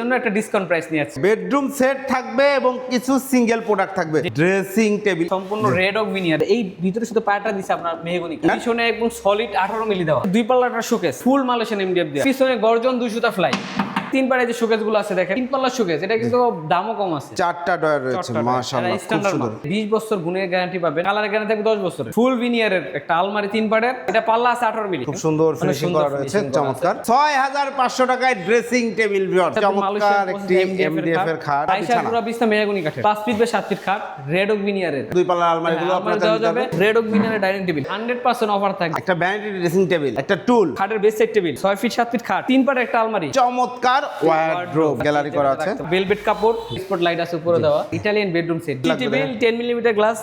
জন্য একটা discount price নিয়ে আসছি। বেডরুম সেট থাকবে এবং কিছু সিঙ্গেল প্রোডাক্ট থাকবে। Dressing table. সম্পূর্ণ রেড অফ মিনিয়ার এই ভিতরে শুধু পায়াটা দিছে আপনার মেহগনি। হ্যাঁ। পিছনে একদম সলিড আঠারো মিলি দেওয়া। দুই পাল্লাটা শোকেস ফুল মালেশিয়ান এমডিএফ দেওয়া। পিছনে গর্জন দুই সুতা ফ্লাই তিন পাড়ে যে শোকেসগুলো আছে দেখেন তিন পাল্লার শোকেস এটা কিন্তু দামও কম আছে। চারটা ডয়ার রয়েছে মাশাআল্লাহ খুব সুন্দর। বিশ বছর গুণের গ্যারান্টি পাবেন কালার গ্যারান্টি থাকবে দশ বছর ফুল ভিনিয়ারের একটা আলমারি তিন পাড়ের এটা পাল্লা আছে আঠারো মিলি। খুব সুন্দর ফিনিশিং করা রয়েছে finishing করা আছে। চমৎকার। ছয় হাজার পাঁচশো টাকায় ড্রেসিং টেবিল সাথে চমৎকার একটি এমডিএফ এর খাট আইসা পুরো বিছনা। মেহগনি কাঠের পাঁচ ফিট বা সাত ফিট খাট রেড অফ ভিনিয়ারের দুই পাল্লার আলমারি গুলো আপনার দেওয়া যাবে red oak ভিনিয়ারের dining table hundred percent offer থাকবে। একটা ভ্যানিটি ড্রেসিং টেবিল একটা টুল খাটের বেস সাইড টেবিল ছয় ফিট সাত ফিট খাট তিন পাড়ে একটা আলমারি। চমৎকার ওয়ার্ড্রোব গ্যালারি করা আছে। ভেলভেট কাপড় স্পট লাইট আছে উপরে দেওয়া। Italian bedroom set table ten millimetre glass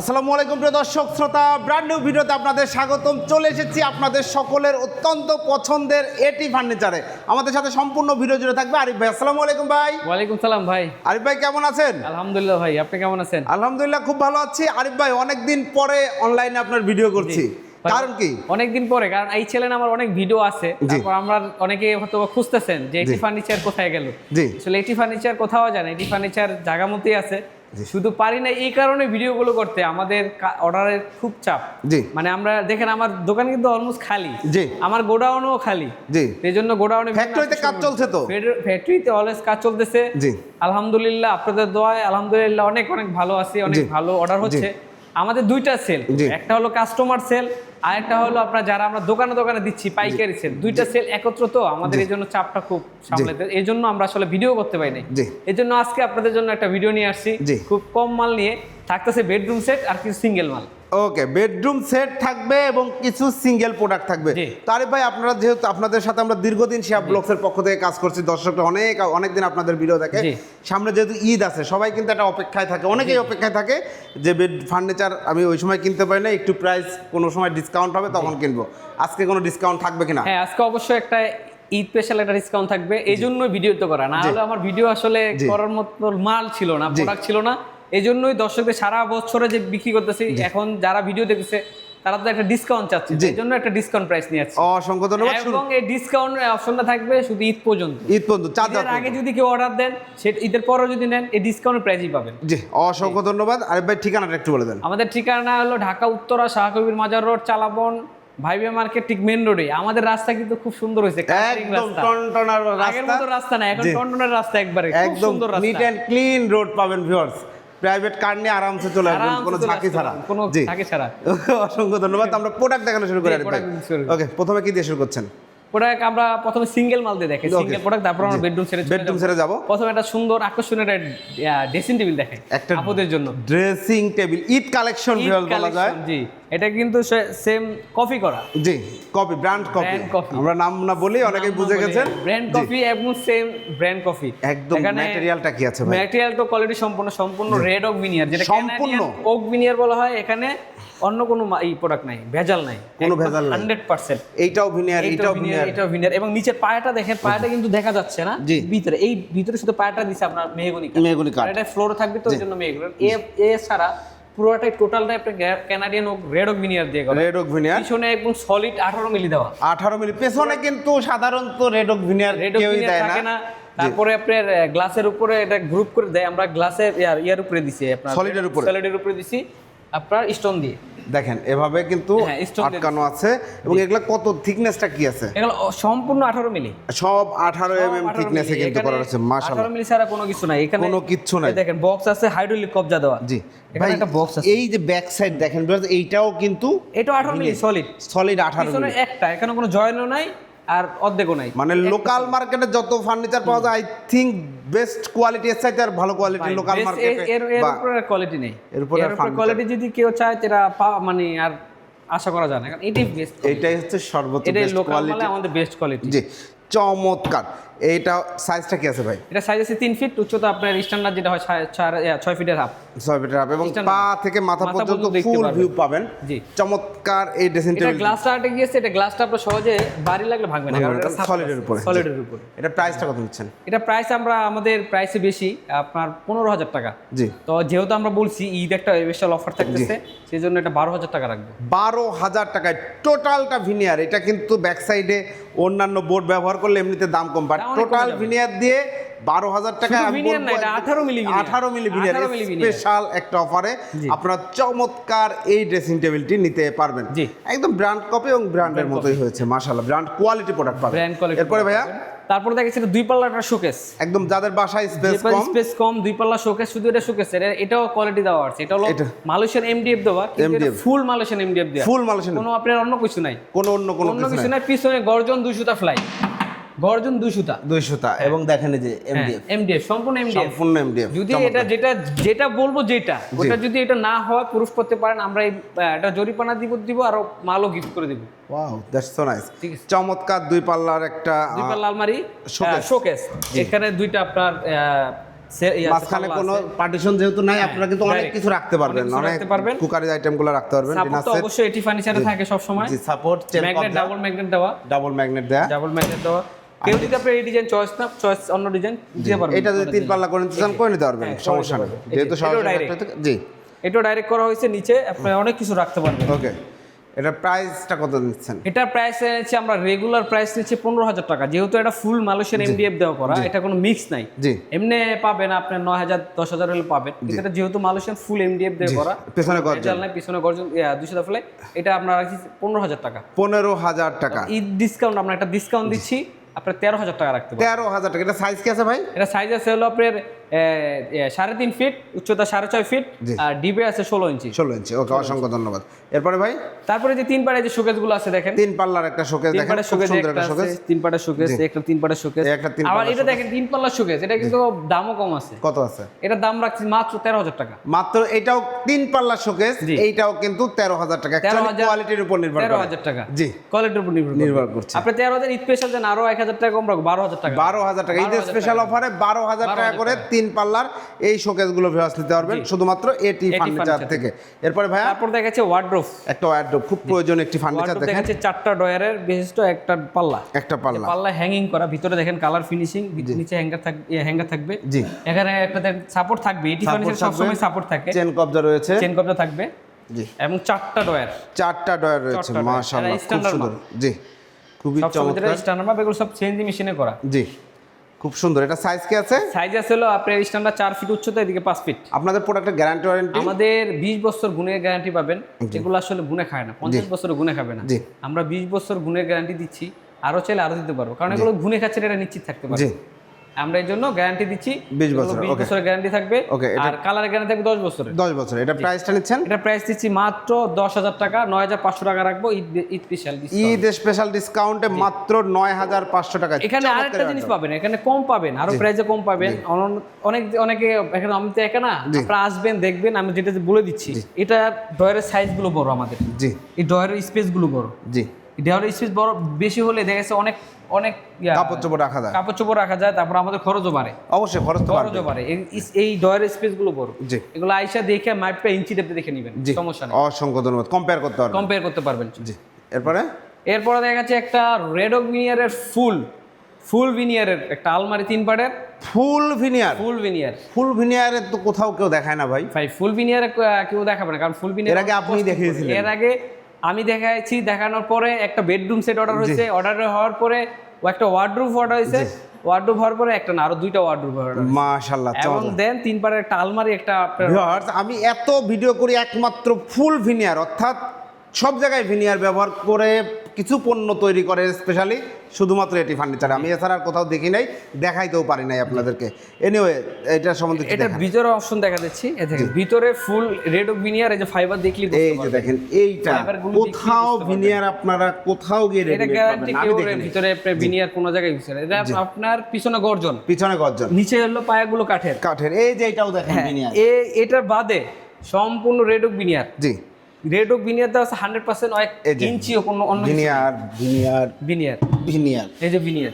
আসসালামু আলাইকুম প্রিয় দর্শক শ্রোতা ব্র্যান্ড নিউ ভিডিওতে আপনাদের স্বাগতম। চলে এসেছি আপনাদের সকলের অত্যন্ত পছন্দের এটি ফার্নিচারে আমাদের সাথে সম্পূর্ণ ভিডিও জুড়ে থাকবে আরিফ ভাই। আসসালামু আলাইকুম ভাই। ওয়ালাইকুম সালাম ভাই। আরিফ ভাই কেমন আছেন? আলহামদুলিল্লাহ ভাই আপনি কেমন আছেন? আলহামদুলিল্লাহ খুব ভালো আছি। আরিফ ভাই অনেকদিন পরে অনলাইনে আপনার ভিডিও করছি। কারণ কি? অনেকদিন পরে কারণ এই আমার অনেক ভিডিও আছে। তারপর আমরা অনেকে হয়তো খুঁজতেছেন যে এটি ফার্নিচার কোথায় গেল। আসলে এটি ফার্নিচার কোথাও যায় না এটি ফার্নিচার জায়গা মতোই আছে শুধু পারি না এই কারণে ভিডিওগুলো করতে আমাদের অর্ডারের খুব চাপ। মানে আমরা দেখেন আমার দোকান কিন্তু অলমোস্ট খালি। আমার গোডাউনও খালি। এই জন্য গোডাউনে ফ্যাক্টরিতে কাজ চলছে তো ফ্যাক্টরিতে অলওয়েজ কাজ চলতেছে। আলহামদুলিল্লাহ আপনাদের দোয়ায় আলহামদুলিল্লাহ অনেক অনেক ভালো আছি অনেক ভালো অর্ডার হচ্ছে। আমাদের দুইটা সেল। একটা হলো কাস্টমার সেল আর একটা হলো আপনার যারা আমরা দোকানে দোকানে দিচ্ছি পাইকারি সেল দুইটা সেল একত্র তো আমাদের এই জন্য চাপটা খুব সামলাতে এই জন্য আমরা আসলে ভিডিও করতে পারি নাই। এই জন্য আজকে আপনাদের জন্য একটা ভিডিও নিয়ে আসছি। খুব কম মাল নিয়ে থাকতেছে বেডরুম সেট আর কিছু সিঙ্গেল মাল। ওকে বেডরুম সেট থাকবে এবং কিছু সিঙ্গেল প্রোডাক্ট থাকবে। জি। তারিফ ভাই আপনারা যেহেতু আপনাদের সাথে আমরা দীর্ঘদিন শিয়া ব্লগসের পক্ষ থেকে কাজ করছি দর্শকরা অনেক অনেক দিন আপনাদের ভিডিও দেখে। সামনে যেহেতু ঈদ আছে সবাই কিন্তু একটা অপেক্ষায় থাকে অনেকেই অপেক্ষায় থাকে যে বেড ফার্নিচার আমি ওই সময় কিনতে পারি না একটু প্রাইস কোনো সময় ডিসকাউন্ট হবে তখন কিনবো। আজকে কোনো ডিসকাউন্ট থাকবে কিনা? হ্যাঁ আজকে অবশ্যই একটা ঈদ স্পেশাল একটা ডিসকাউন্ট থাকবে এই জন্য ভিডিও তো করা। না হলে আমার ভিডিও আসলে। করার মতো মাল ছিল না প্রোডাক্ট ছিল না। এই জন্যই দর্শকদের সারা বছরে যে বিক্রি করতেছি এখন যারা ভিডিও দেখতেছে তারা তো একটা ডিসকাউন্ট চাচ্ছে। এই জন্য একটা ডিসকাউন্ট প্রাইস নিয়ে আসছে। অসংখ্য ধন্যবাদ। এবং এই ডিসকাউন্ট অপশনটা থাকবে শুধু ঈদ পর্যন্ত। ঈদ পর্যন্ত চার ঈদের আগে যদি কেউ অর্ডার দেন সেটা ঈদের পরও যদি নেন এই ডিসকাউন্ট প্রাইসই পাবেন। জি অসংখ্য ধন্যবাদ। আরিফ ভাই ঠিকানাটা একটু বলে দেন। আমাদের ঠিকানা হলো ঢাকা উত্তরা শাহকবির মাজার রোড চালাবন ভাইবে মার্কেট ঠিক মেন রোডে আমাদের রাস্তা কিন্তু খুব সুন্দর হয়েছে একদম রাস্তা। টনটনার আগের রাস্তা। মতো রাস্তা না এখন। টনটনের রাস্তা একবারে একদম সুন্দর নিট রাস্তা অ্যান্ড ক্লিন রোড পাবেন ভিউয়ার্স প্রাইভেট কার নিয়ে আরামসে চলে আসবেন কোনো ঝাঁকি ছাড়া। কোনো ঝাঁকি ছাড়া। অসংখ্য ধন্যবাদ। আমরা প্রোডাক্ট দেখানো শুরু করি। ওকে প্রথমে কি দিয়ে শুরু করছেন? প্রোডাক্ট আমরা প্রথমে সিঙ্গেল মাল দিয়ে দেখি. সিঙ্গেল প্রোডাক্ট তারপর আমরা বেডরুম সেরে বেডরুম ছেড়ে যাব। প্রথমে একটা সুন্দর আকর্ষণীয় একটা ড্রেসিং টেবিল দেখাই একটা আপুদের জন্য। ড্রেসিং টেবিল ঈদ কালেকশন বলা যায়। জি। এটা কিন্তু সেম কপি করা। জি কপি ব্র্যান্ড কপি আমরা নাম না বলি অনেকেই বুঝে গেছেন। ব্র্যান্ড। কপি এবং সেম ব্র্যান্ড কপি একদম ম্যাটেরিয়ালটা কি আছে ভাই? ম্যাটেরিয়াল তো কোয়ালিটি সম্পূর্ণ সম্পূর্ণ রেড ওক ভিনিয়ার যেটা সম্পূর্ণ? ওক ভিনিয়ার বলা হয়। এখানে অন্য কোনো এই প্রোডাক্ট নাই ভেজাল নাই। কোনো ভেজাল নাই। হান্ড্রেড পার্সেন্ট এইটাও ভিনিয়ার এইটাও এইটাও ভিনিয়ার এটাও ভিনিয়ার। এবং নিচের পায়াটা দেখেন পায়াটা কিন্তু দেখা যাচ্ছে না ভিতরে। এই ভিতরে শুধু পায়াটা দিছে আপনার মেহগনি মেহগনি কাঠ। এটা ফ্লোর থাকবে তো ওই জন্য মেহগনি এ এ ছাড়া পুরোটাই টোটালটা একটা Canadian oak red oak veneer দিয়ে করা। রেড ওক ভিনিয়ার পিছনে একদম সলিড আঠারো মিলি দেওয়া। আঠারো মিলি পেছনে কিন্তু সাধারণত রেড ওক ভিনিয়ার কেউই দেয় থাকে না। তারপরে আপনার গ্লাসের উপরে এটা গ্রুপ করে দেয়। আমরা গ্লাসের ইয়ার ইয়ার উপরে দিছি আপনার। এর উপরে? সলিডের উপরে দিছি। আপনার স্টোন দিয়ে। দেখেন এভাবে কিন্তু হ্যাঁ, আটকানো আছে এবং এগুলা কত থিকনেসটা কি আছে? এগুলো সম্পূর্ণ আঠারো মিলি। সব আঠারো এম এম থিকনেসে কিন্তু করা হচ্ছে মাশাআল্লাহ। আঠারো মিলি ছাড়া কোনো কিছু নাই। এখানে কোনো কিছু নাই। দেখেন বক্স আছে হাইড্রোলিক কবজা দেওয়া। জি। এখানে একটা বক্স আছে। এই যে ব্যাক সাইড দেখেন এইটাও কিন্তু এটা আঠারো মিলি সলিড সলিড আঠারো পিছনে একটা এখানে কোনো জয়েন্টও নাই আর অর্ধেকও নাই। মানে লোকাল মার্কেটে যত ফার্নিচার পাওয়া যায় আই থিঙ্ক বেস্ট কোয়ালিটি এর চাইতে আর ভালো কোয়ালিটি লোকাল মার্কেটে এর এর উপরে কোয়ালিটি নেই। এর উপরে কোয়ালিটি যদি কেউ চায় সেটা মানে আর আশা করা যায় না কারণ এটাই বেস্ট এটাই হচ্ছে সর্বোচ্চ বেস্ট কোয়ালিটি মানে আমাদের বেস্ট কোয়ালিটি জি চমৎকার। এইটা সাইজটা কি আছে ভাই? এটা সাইজ আছে তিন ফিট উচ্চতা আপনার স্ট্যান্ডার্ড যেটা হয় ছয়- ফিটের হাফ ছয় মিটার হবে এবং। পা থেকে মাথা পর্যন্ত ফুল ভিউ পাবেন। জি। চমৎকার এই ড্রেসিং টেবিল এটা গ্লাসটা আটে গিয়েছে এটা গ্লাসটা আপনার সহজে বাড়ি লাগলে ভাঙবে না কারণ এটা সলিডের উপরে। সলিডের উপরে। এটা প্রাইসটা কত নিচ্ছেন? এটা প্রাইস আমরা আমাদের প্রাইসে বেশি আপনার পনেরো হাজার টাকা। জি। তো যেহেতু আমরা বলছি ঈদ একটা স্পেশাল অফার থাকতেছে সেই জন্য এটা বারো হাজার টাকা রাখব। বারো হাজার টাকায় টোটালটা ভিনিয়ার এটা কিন্তু ব্যাক সাইডে অন্যান্য বোর্ড ব্যবহার করলে এমনিতে দাম কম বাট টোটাল। ভিনিয়ার দিয়ে বারো হাজার টাকা 18 মিলি আঠারো milli veneer 18 milli veneer। Special একটা অফারে। আপনারা চমৎকার এই ড্রেসিং টেবিলটি নিতে পারবেন। একদম ব্র্যান্ড কপি এবং ব্র্যান্ডের মতোই হয়েছে মাশাআল্লাহ। ব্র্যান্ড কোয়ালিটি প্রোডাক্ট পাবেন। ব্র্যান্ড কোয়ালিটি এরপরে ভাইয়া? তারপর দুই পাল্লাটা শোকেস একদম যাদের বাসায় স্পেস কম। স্পেস কম দুই পাল্লা শোকেস শুধু এটা শোকেস এর। এটাও কোয়ালিটি দেওয়া আছে। এটা হলো। মালয়েশিয়ান এমডিএফ দেওয়া কিন্তু ফুল মালয়েশিয়ান এমডিএফ দেওয়া। ফুল মালয়েশিয়ান কোনো আপনার অন্য কিছু নাই। কোনো অন্য কোনো অন্য কিছু নাই। পিছনে গর্জন দুই সুতা ফ্লাই গর্জন দুই সুতা। দুই সুতা এবং দেখেন যে এমডিএফ এমডিএফ সম্পূর্ণ এমডিএফ সম্পূর্ণ এমডিএফ যদি এটা যেটা যেটা বলব যেটা ওটা যদি এটা না হয় পুরুষ করতে পারেন আমরা এটা জরিপানা দিব দিব আর মালও গিফট করে দিব। ওয়াও দ্যাটস সো নাইস চমৎকার দুই পাল্লার একটা দুই পাল্লা আলমারি শোকেস এখানে দুইটা আপনার মাঝখানে কোনো পার্টিশন যেহেতু নাই আপনারা কিন্তু অনেক কিছু রাখতে পারবেন অনেক কিছু অনেক রাখতে পারবেন। কুকারি আইটেমগুলো রাখতে পারবেন সাপোর্ট অবশ্যই এটি ফার্নিচারে থাকে সব সময় জি সাপোর্ট ম্যাগনেট ডাবল ম্যাগনেট দেওয়া। ডাবল ম্যাগনেট দেয়া। ডাবল ম্যাগনেট দেওয়া। কেউ যদি আপনার এই ডিজাইন চয়েস না চয়েস অন্য ডিজাইন দিতে পারবেন এটা যদি তিন পাল্লা করে নিতে চান করে নিতে পারবেন হ্যাঁ, সমস্যা নেই। যেহেতু জি। এটাও ডাইরেক্ট করা হয়েছে নিচে আপনি অনেক কিছু রাখতে পারবেন। ওকে। এটা প্রাইসটা কত নিচ্ছেন এটা প্রাইস নিচ্ছে আমরা রেগুলার প্রাইস নিচ্ছি পনেরো হাজার টাকা। যেহেতু এটা ফুল মালয়েশিয়ান এমডিএফ দেওয়া করা এটা কোনো মিক্স নাই। এমনি পাবেন আপনার নয় হাজার দশ হাজার হলে পাবেন। এটা যেহেতু মালয়েশিয়ান ফুল এমডিএফ দেওয়া করা পেছনে ভেজাল নাই পিছনে গর্জন দুশো ফলে এটা আপনার রাখছি পনেরো হাজার টাকা। পনেরো হাজার টাকা। ঈদ ডিসকাউন্ট আমরা একটা ডিসকাউন্ট দিচ্ছি। আপনার তেরো হাজার টাকা রাখতে তেরো হাজার টাকা। এটা সাইজ কি আছে ভাই? এটা সাইজ আছে হলো আপনার সাড়ে তিন ফিট উচ্চতা সাড়ে ছয় ফিট আর ডিবে আছে ষোলো ইঞ্চি ষোলো ইঞ্চি ওকে অসংখ্য ধন্যবাদ। এরপরে ভাই? তারপরে যে তিন পাড়ে যে শোকেসগুলো আছে দেখেন। তিন পাল্লার একটা শোকেস দেখেন। শোকেস তিন পাড়ের শোকেস একটা তিন পাড়ের শোকেস একটা তিন আবার এটা দেখেন তিন পাল্লার শোকেস এটা কিন্তু দামও কম আছে। কত আছে? এটার দাম রাখছি মাত্র তেরো হাজার টাকা। মাত্র এটাও তিন পাল্লার শোকেস এইটাও কিন্তু তেরো হাজার টাকা। কোয়ালিটির উপর নির্ভর তেরো হাজার টাকা। জি। কোয়ালিটির উপর নির্ভর নির্ভর করছে। আপনি তেরো হাজার স্পেশাল দেন আরও এক হাজার টাকা কম রাখব বারো হাজার টাকা। বারো হাজার টাকা। ঈদের 12,000 স্পেশাল অফারে বারো হাজার টাকা করে তিন পাল্লার এই শোকেসগুলো ভিউয়ার্স নিতে পারবেন শুধুমাত্র এটি ফার্নিচার থেকে। এরপরে ভাইয়া? তারপর দেখাচ্ছে ওয়ার্ড্রোফ একটা ওয়ার্ড্রোব খুব প্রয়োজন একটি ফার্নিচার ওয়ার্ড্রোপ দেখেন। দেখাচ্ছে চারটা ডয়ারের বিশিষ্ট একটা পাল্লা। একটা পাল্লা। পাল্লা হ্যাঙ্গিং করা ভিতরে দেখেন কালার ফিনিশিং নিচে হ্যাঙ্গার থাকবে হ্যাঙ্গার থাকবে। জি। এখানে একটা সাপোর্ট থাকবে এটি ফার্নিচার থাকবে। সবসময় সাপোর্ট থাকে। চেন কবজা রয়েছে। চেন কবজা থাকবে। জি। এবং চারটা ডয়ার চারটা ডয়ার রয়েছে মাশাআল্লাহ খুব সুন্দর। জি খুবই সব সময় চমৎকার। স্ট্যান্ডার্ড এগুলো সব চেঞ্জি মেশিনে করা। জি। খুব সুন্দর। এটা সাইজ কি আছে? সাইজ আছে হলো আপনার স্ট্যান্ডার্ড 4 ফিট উচ্চতা এদিকে 5 ফিট আপনাদের প্রোডাক্টের গ্যারান্টি ওয়ারেন্টি আমাদের বিশ বছর গুণের গ্যারান্টি পাবেন। যেগুলো আসলে গুণে খায় না। পঞ্চাশ বছর গুণে খাবে না। আমরা বিশ বছর গুণের গ্যারান্টি দিচ্ছি। আরও চাইলে আরও দিতে পারব। কারণ এগুলো গুণে খাচ্ছে এটা নিশ্চিত থাকতে পারবে আমরা এই জন্য গ্যারান্টি দিচ্ছি। 20 এগুলো বছর, 20 okay. বছরের গ্যারান্টি থাকবে। আর কালারের গ্যারান্টি থাকবে দশ বছরের। দশ বছর এটা প্রাইসটা নিচ্ছেন? এটা প্রাইস দিচ্ছি মাত্র দশ হাজার টাকা নয় হাজার পাঁচশো টাকা রাখব ঈদ ঈদ স্পেশাল ঈদ স্পেশাল ডিসকাউন্টে মাত্র নয় হাজার পাঁচশো টাকা। এখানে আরেকটা জিনিস পাবেন এখানে কম পাবেন আরও প্রাইসে কম পাবেন। অন- অনেক অনেকে এখানে আমি তো একা না আপনারা আসবেন দেখবেন আমি যেটা বলে দিচ্ছি এটা ডয়ারের সাইজগুলো বড় আমাদের। জি। এই ডয়ারের স্পেসগুলো বড়। জি। এই ডয়ারের স্পেস বড় বেশি হলে দেখা যাচ্ছে অনেক অনেক কাপড় চোপড় রাখা যায়। কাপড় চোপড় রাখা যায় তারপর আমাদের খরচও বাড়ে। অবশ্যই খরচ তো খরচও বাড়ে। এই- ইস- এই ডয়ারের স্পেসগুলো বড়। জি। এগুলো আইসা দেখে মাপটা ইঞ্চি টেপে দেখে নেবেন। সমস্যা নেই। অসংখ্য ধন্যবাদ। কম্পেয়ার করতে পারবেন। কম্পেয়ার করতে পারবেন। জি। এরপরে? এরপরে দেখা যাচ্ছে একটা রেডক ভিনিয়ারের ফুল। ফুল ভিনিয়ারের একটা আলমারি তিন পাড়ের। ফুল ভিনিয়ার ফুল ভিনিয়ার ফুল ভিনিয়ারের তো কোথাও কেউ দেখায় না ভাই। ভাই ফুল ভিনিয়ারে কেউ দেখাবে না। কারণ ফুল ভিনিয়ার এর আগে আপনিই দেখিয়েছিলেন। এর আগে আমি দেখাইছি দেখানোর পরে একটা বেডরুম সেট অর্ডার হয়েছে। অর্ডার হওয়ার পরে ও একটা ওয়ার্ডরুম অর্ডার হয়েছে। ওয়ার্ডরুম হওয়ার পরে একটা না আরও দুইটা ওয়ার্ডরুম অর্ডার মাশাল্লাহ এবং দেন তিন পারে একটা আলমারি একটা ভিউয়ার্স আমি এত ভিডিও করি একমাত্র ফুল ভিনিয়ার অর্থাৎ সব জায়গায় ভিনিয়ার ব্যবহার করে কিছু পণ্য তৈরি করে স্পেশালি শুধুমাত্র এটি ফার্নিচার আমি এছাড়া আর কোথাও দেখি নাই দেখাইতেও পারি নাই আপনাদেরকে। এনিওয়ে এটা সম্বন্ধে এটা ভিতরে অপশন দেখা যাচ্ছে ভিতরে ফুল রেড অফ ভিনিয়ার এই যে ফাইবার দেখলি এই যে দেখেন এইটা কোথাও ভিনিয়ার আপনারা কোথাও গিয়ে এটা গ্যারান্টি। কেউ। ভিতরে ভিনিয়ার কোনো জায়গায় ইউজ করে এটা আপনার পিছনে গর্জন। পিছনে গর্জন। নিচে হলো পায়াগুলো কাঠের। কাঠের। এই যে এটাও দেখেন হ্যাঁ, ভিনিয়ার এ এটার বাদে সম্পূর্ণ রেড অফ ভিনিয়ার জি। রেড অফ ভিনিয়ার দেওয়া আছে হান্ড্রেড পার্সেন্ট এক। ইঞ্চিও কোনো অন্য ভিনিয়ার ভিনিয়ার ভিনিয়ার ভিনিয়ার এই যে ভিনিয়ার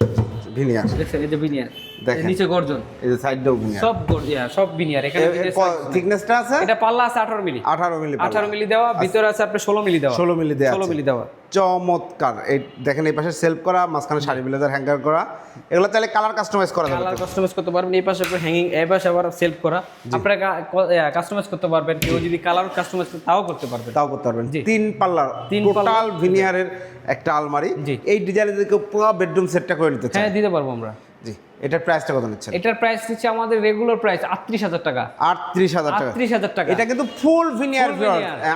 ভিনিয়ার দেখছেন এই যে ভিনিয়ার দেখেন। নিচে গর্জন। এই যে সাইডটাও ভিনিয়ার সব গর- সব ভিনিয়ার এখানে ভিনিয়ার size নাই। থিকনেসটা আছে? এটা পাল্লা আছে আঠারো মিলি। আঠারো মিলি আঠারো মিলি দেওয়া ভিতরে আছে আপনার ষোলো মিলি দেওয়া। ষোলো মিলি দেওয়া ষোলো আছে। মিলি দেওয়া। চমৎকার। এই দেখেন এই পাশে সেলফ করা মাঝখানে শাড়ি ব্লেজার হ্যাঙ্গার করা। এগুলো চাইলে কালার কাস্টমাইজ করা যাবে কালার কাস্টমাইজ করতে পারবেন এই পাশে হ্যাঙ্গিং এই পাশে আবার সেলফ করা। আপনারা কাস্টমাইজ করতে পারবেন কেউ যদি কালার কাস্টমাইজ তাও করতে পারবেন। তাও করতে পারবেন। তিন পাল্লার তিন টোটাল ভিনিয়ারের একটা আলমারি। এই ডিজাইনে কেউ পুরো বেডরুম সেটটা করে নিতে চায়। হ্যাঁ দিতে পারব আমরা। জি এটার প্রাইসটা কত নিচ্ছেন? এটার প্রাইস দিচ্ছে আমাদের রেগুলার প্রাইস আটত্রিশ হাজার টাকা। আটত্রিশ হাজার টাকা। আটত্রিশ হাজার টাকা। এটা কিন্তু ফুল ভিনিয়ার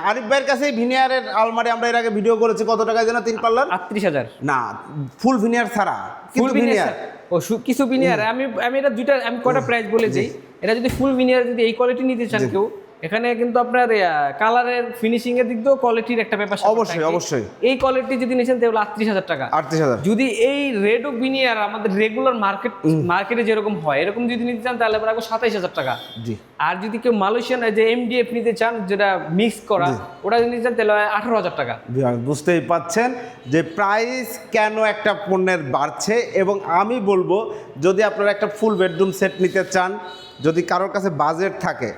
আরিফ ভাইয়ের কাছে ভিনিয়ারের আলমারি আমরা এর আগে ভিডিও করেছি কত টাকা যেন তিন পাল্লার? আটত্রিশ হাজার। না ফুল ভিনিয়ার ছাড়া ফুল ভিনিয়ার ও কিছু ভিনিয়ার আমি আমি এটা দুইটা আমি কয়টা প্রাইস বলেছি এটা যদি ফুল ভিনিয়ার যদি এই কোয়ালিটি নিতে চান কেউ এখানে কিন্তু আপনার কালারের ফিনিশিং এর দিক দিয়েও কোয়ালিটির একটা ব্যাপার অবশ্যই, অবশ্যই। এই কোয়ালিটি যদি নিয়েছেন তাহলে আটত্রিশ হাজার টাকা। আটত্রিশ হাজার। যদি এই রেড ও ভিনিয়ার আমাদের রেগুলার মার্কেট মার্কেটে যেরকম হয় এরকম যদি নিতে চান তাহলে রাখব সাতাইশ হাজার টাকা। জি। আর যদি কেউ মালয়েশিয়ান যে এমডিএফ নিতে চান যেটা মিক্স করা ওটা যদি নিতে চান তাহলে আঠারো হাজার টাকা। বুঝতেই পাচ্ছেন যে প্রাইস কেন একটা পণ্যের বাড়ছে এবং আমি বলব যদি আপনারা একটা ফুল বেডরুম সেট নিতে চান যদি কারোর কাছে বাজেট থাকে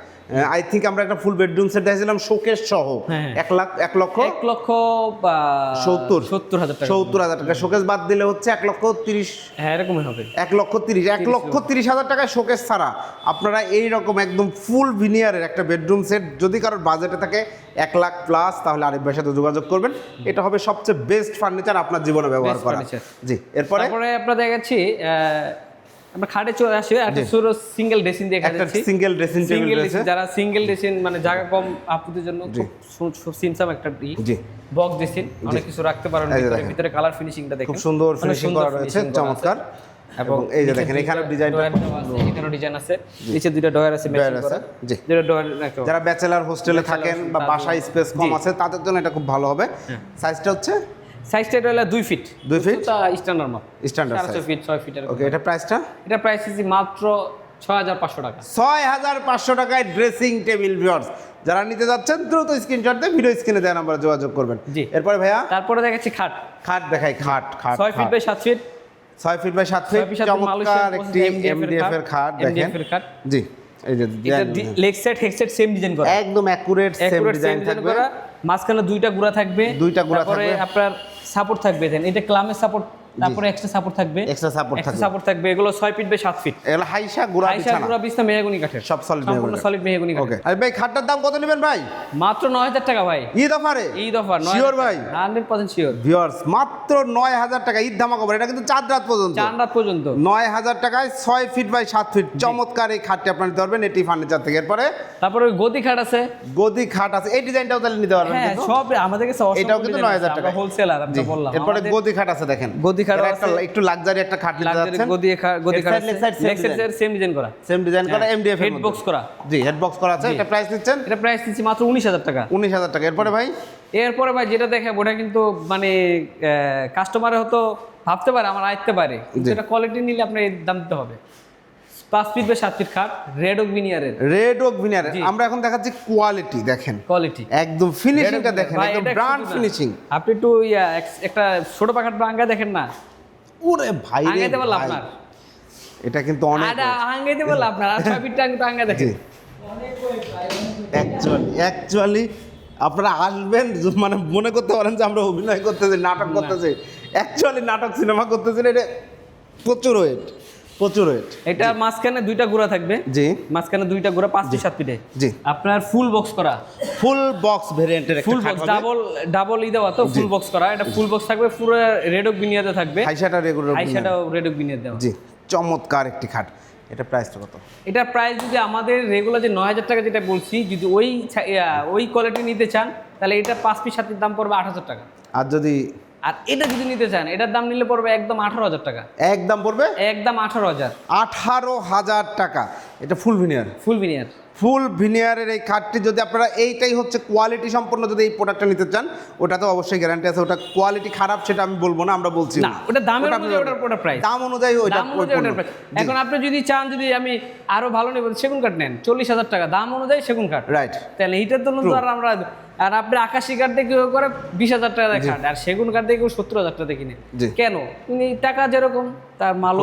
আই থিঙ্ক আমরা একটা ফুল বেডরুম সেট দেখেছিলাম শোকেস সহ। হ্যাঁ। এক লাখ এক লক্ষ? এক লক্ষ সত্তর। সত্তর হাজার টাকা। সত্তর হাজার টাকা। শোকেস বাদ দিলে হচ্ছে এক লক্ষ তিরিশ হ্যাঁ এরকমই হবে। এক লক্ষ তিরিশ। এক লক্ষ তিরিশ হাজার টাকায় শোকেস ছাড়া আপনারা এই রকম একদম ফুল ভিনিয়ারের একটা বেডরুম সেট যদি কারোর বাজেটে থাকে এক লাখ প্লাস তাহলে আরিফ ভাইয়ের সাথে যোগাযোগ করবেন। এটা হবে সবচেয়ে বেস্ট ফার্নিচার আপনার জীবনে ব্যবহার করা। জি এরপরে? আপনার দেখাচ্ছি আমরা খাটে চলে আসি একটা ছোট সিঙ্গেল ড্রেসিং দেখা একটা সিঙ্গেল ড্রেসিং টেবিল রয়েছে। যারা সিঙ্গেল ড্রেসিং মানে জায়গা কম আপুদের জন্য খুব সিমসাম একটা জি। বক্স ড্রেসিং অনেক কিছু রাখতে পারেন ভিতরে কালার ফিনিশিংটা দেখেন। খুব সুন্দর ফিনিশিং করা রয়েছে। চমৎকার। এবং এই যে দেখেন এখানে ডিজাইনটা এখানে ডিজাইন আছে নিচে দুইটা ডয়ার আছে Drawer আছে, করা। জি। দুইটা ডয়ার যারা ব্যাচেলার হোস্টেলে থাকেন বা বাসায় স্পেস কম আছে তাদের জন্য এটা খুব ভালো হবে। সাইজটা হচ্ছে সাইজটা হলো দুই ফিট দুই feet? স্ট্যান্ডার্ড মাপ। স্ট্যান্ডার্ড সাইজ ফিট ছয় ফিটের ওকে এটা প্রাইসটা এটা প্রাইস দিচ্ছি মাত্র ছয় হাজার পাঁচশো টাকা। ছয় হাজার পাঁচশো টাকায় ড্রেসিং টেবিল ভিউয়ার্স যারা নিতে যাচ্ছেন দ্রুত স্ক্রিনশট দিয়ে ভিডিও স্ক্রিনে দেওয়া নাম্বারে যোগাযোগ করবেন। জি। এরপরে ভাইয়া? তারপরে দেখাচ্ছি খাট। খাট দেখাই খাট খাট ছয় ফিট বাই সাত ফিট ছয় ফিট বাই সাত ফিট ফিট চমৎকার একটি এমডিএফ এর খাট দেখেন। খাট জি এই যে leg set head set same design করা। একদম অ্যাকুরেট সেম ডিজাইন থাকবে। মাঝখানে দুইটা গুড়া থাকবে। দুইটা গুড়া থাকবে। আপনার সাপোর্ট থাকবে দেন এটা ক্লামের সাপোর্ট তারপরে এক্সট্রা সাপোর্ট থাকবে। Extra support থাকবে। সাপোর্ট থাকবে। এগুলো ছয় ফিট বাই সাত ফিট এগুলো হাইসা গুড়া বিছানা। গুড়া বিছনা মেহগুনি কাঠের। সব সম্পূর্ণ। সলিড মেহগুনি ওকে আর ভাই খাটটার দাম কত নেবেন ভাই? মাত্র নয় হাজার টাকা ভাই। ঈদ অফারে? দফা নয় Sure ভাই? হান্ড্রেড পার্সেন্ট শিওর ভিউয়ার্স মাত্র নয় হাজার টাকা। ঈদ খবর এটা কিন্তু চাঁদ রাত পর্যন্ত। চার রাত পর্যন্ত। নয় হাজার টাকায় ছয় ফিট বাই সাত ফিট চমৎকার এই খাটটি নিতে পারবেন এটি ফার্নিচার থেকে। এরপরে? তারপরে ওই গদি খাট আছে। গদি খাট আছে। এই ডিজাইনটাও তাহলে নিতে পারবেন হ্যাঁ সব আমাদের কাছে এটাও কিন্তু নয় হাজার টাকা হোলসেলার বললাম। এরপরে গদি খাট আছে দেখেন। গদি খাটও একটা একটু লাক্সারি একটা খাট নিতে যাচ্ছেন। গদি গদি খাট side, leg side, same leg side same design করা। সেম ডিজাইন করা এমডিএফ হেড বক্স করা। জি হেড বক্স করা আছে। এটা প্রাইস দিচ্ছেন এটা প্রাইস দিচ্ছি মাত্র উনিশ হাজার টাকা। এরপরে ভাই? এরপরে ভাই যেটা দেখে ওটা কিন্তু মানে কাস্টমারে হয়তো ভাবতে পারে আমার আইতে পারে। সেটা কোয়ালিটি নিলে আপনার দাম দিতে হবে। পাঁচ ফিট বা সাত ফিট খাট রেড ওক ভিনিয়ারের রেড ওক ভিনার জি। আমরা এখন দেখাচ্ছি কোয়ালিটি দেখেন। কোয়ালিটি একদম ফিনিশিংটা দেখেন একদম ব্র্যান্ড ফিনিশিং আপনি একটু একটা ছোট পাখাট আঙ্গা দেখেন না? ওরে ভাই রে আপনার এটা কিন্তু অনেক আটা আঙ্গাইতে পারলাম আপনার আর ছয় ফিট টাঙ্গা দেখেন। অ্যাকচুয়ালি অ্যাকচুয়ালি আপনারা আসবেন মানে মনে করতে পারেন যে আমরা অভিনয় করতেছি নাটক করতেছি। অ্যাকচুয়ালি নাটক সিনেমা করতেছি এটা প্রচুর ওয়েট প্রচুর ওয়েট এটা মাঝখানে দুইটা গুড়া থাকবে। জি। মাঝখানে দুইটা গুড়া পাঁচ ফিট সাত ফিটে জি। আপনার ফুল বক্স করা। ফুল বক্স ভেরিয়েন্টের ফুল বক্স ডাবল ডাবল ই দেওয়া তো ফুল বক্স করা। এটা ফুল বক্স থাকবে পুরো রেড ওক বিনিয়াতে থাকবে। হাইসাটা রেগুলার আইসাটাও রেড ওক বিনিয়াতে দেওয়া। জি। চমৎকার একটি খাট। এটা প্রাইসটা কত? এটা প্রাইস যদি আমাদের রেগুলার যে নয় হাজার টাকা যেটা বলছি যদি ওই ওই কোয়ালিটি নিতে চান তাহলে এটা পাঁচ পিস সাতের দাম পড়বে আট হাজার টাকা। আর যদি আর এটা যদি নিতে চান এটার দাম নিলে পড়বে একদম আঠারো হাজার টাকা। একদম পড়বে? একদম আঠারো হাজার। আঠারো হাজার টাকা। এটা ফুল ভিনিয়ার ফুল বিনিয়ার ফুল ভিনিয়ারের এই খাটটি যদি আপনারা এইটাই হচ্ছে কোয়ালিটি সম্পন্ন যদি এই প্রোডাক্টটা নিতে চান ওটা তো অবশ্যই গ্যারান্টি আছে। ওটা কোয়ালিটি খারাপ সেটা আমি বলব না আমরা বলছি না ওটা ওটা অনুযায়ী ওটার প্রাইস দাম অনুযায়ী দাম price। এখন আপনি যদি চান যদি আমি আরও ভালো নেব সেগুন কাঠ নেন চল্লিশ হাজার টাকা দাম অনুযায়ী সেগুন কাঠ রাইট তাহলে এইটার জন্য তো আর আমরা আর আপনি আকাশি কাঠ দিয়ে কেউ করে বিশ হাজার টাকা দিয়ে খাট আর সেগুন কাঠ দিয়ে কেউ সত্তর হাজার টাকা দিয়ে কিনে। কেন? তুমি টাকা যেরকম তার মালও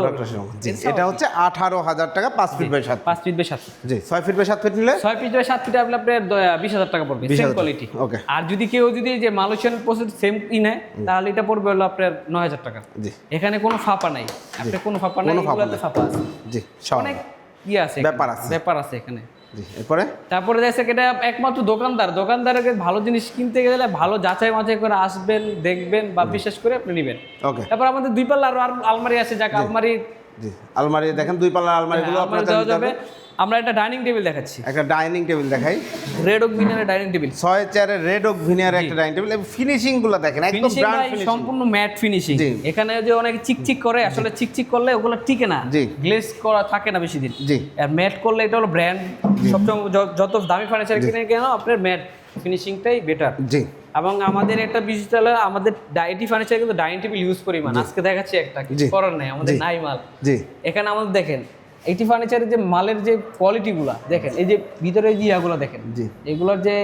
এটা হচ্ছে আঠারো হাজার টাকা পাঁচ ফিট বাই সাত পাঁচ ফিট বাই সাত জি ছয় ফিট বাই সাত ফিট নিলে? ছয় ফিট বাই সাত ফিট আপনি আপনার বিশ হাজার টাকা পড়বে। সেম কোয়ালিটি ওকে আর যদি কেউ যদি যে মালয়েশিয়ান প্রসেস সেম ই নেয় তাহলে এটা পড়বে হলো আপনার নয় হাজার টাকা। জি। এখানে কোনো ফাঁপা নাই। আপনার কোনো ফাঁপা নাই ফাঁপা আছে। জি অনেক ইয়ে আছে ব্যাপার আছে। ব্যাপার আছে এখানে। এরপরে? তারপরে দেখছে এটা একমাত্র দোকানদার। দোকানদারকে ভালো জিনিস কিনতে গেলে ভালো যাচাই মাচাই করে আসবেন দেখবেন বা বিশেষ করে আপনি নেবেন। ওকে। তারপর আমাদের দুই পাল্লা আরও আলমারি আছে যাকে আলমারি জি আলমারি দেখেন দুই পাল্লার আলমারিগুলো হ্যাঁ, আপনার আলমারি দেওয়া যাবে। আমরা একটা ডাইনিং টেবিল দেখাচ্ছি। একটা ডাইনিং টেবিল দেখাই। রেড ওক মিনারের ডাইনিং টেবিল ছয় চেয়ারের রেড ওক ভিনিয়ারের একটা ডাইনিং টেবিল এবং ফিনিশিংগুলো দেখেন একদম ব্র্যান্ড ফিনিশিং সম্পূর্ণ ম্যাট ফিনিশিং। এখানে যে অনেকে চিকচিক করে আসলে চিকচিক করলে ওগুলো টিকে না। জি। গ্লেজ করা থাকে না বেশি দিন জি। আর ম্যাট করলে এটা হলো ব্র্যান্ড সবচেয়ে যত দামি ফার্নিচার কিনে কেন আপনার ম্যাট ফিনিশিংটাই বেটার জি। এবং আমাদের একটা বিশেষ হলো আমাদের ডাইটি ফার্নিচার কিন্তু ডাইনিং টেবিল ইউজ করি মানে। আজকে দেখাচ্ছি একটা কিছু করার নাই আমাদের নাই মাল। জি। এখানে আমাদের দেখেন এইটি ফার্নিচারের যে মালের যে কোয়ালিটিগুলা দেখেন এই যে ভিতরে যে ইয়াগুলো দেখেন জি। এগুলোর যে